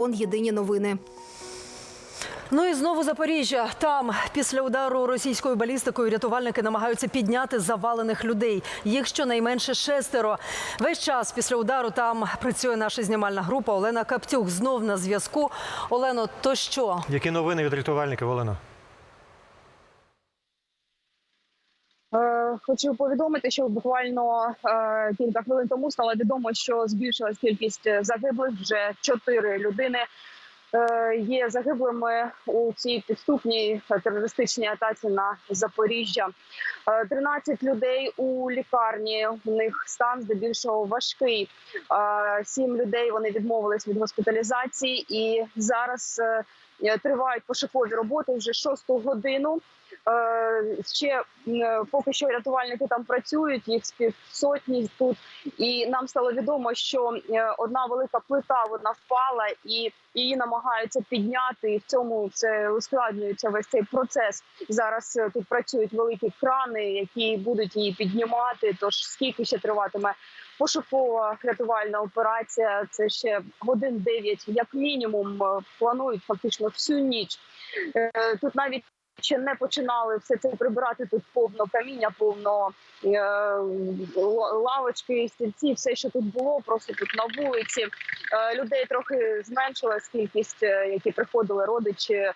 Он єдині новини. Ну і знову Запоріжжя. Там після удару російською балістикою рятувальники намагаються підняти завалених людей. Їх щонайменше шестеро. Весь час після удару там працює наша знімальна група. Олена Каптюк знов на зв'язку. Олено, то що? Які новини від рятувальників, Олено? Е, Хочу повідомити, що буквально е, кілька хвилин тому стало відомо, що збільшилась кількість е, загиблих. Вже чотири людини е, є загиблими у цій підступній терористичній атаці на Запоріжжя. Е, 13 людей у лікарні. У них стан здебільшого важкий. Е, Сім людей вони відмовились від госпіталізації, і зараз е, тривають пошукові роботи вже шосту годину. Е, Ще поки що рятувальники там працюють, їх з півсотні тут. І нам стало відомо, що е, одна велика плита вона впала і її намагаються підняти. І в цьому це ускладнюється весь цей процес. Зараз е, тут працюють великі крани, які будуть її піднімати. Тож скільки ще триватиме пошукова рятувальна операція? Це ще годин 9, як мінімум. е, Планують фактично всю ніч. Е, Тут навіть ще не починали все це прибирати. Тут повно каміння, повно е, лавочки, стільці, все, що тут було, просто тут на вулиці. Е, людей трохи зменшилась кількість, е, які приходили родичі, е,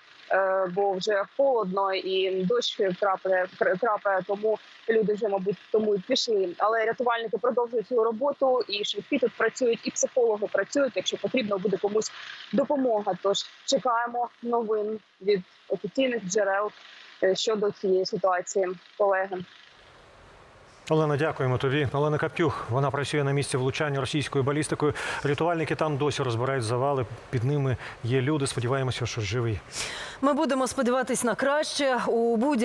бо вже холодно і дощ крапає, крапає, тому люди вже, мабуть, тому і пішли. Але рятувальники продовжують свою роботу, і швидкі тут працюють, і психологи працюють. Якщо потрібно буде комусь допомога. Тож чекаємо новин від офіційних джерел щодо цієї ситуації, колеги. Олена, дякуємо тобі. Олена Каптюх, вона працює на місці влучання російською балістикою. Рятувальники там досі розбирають завали. Під ними є люди. Сподіваємося, що живі. Ми будемо сподіватись на краще у будь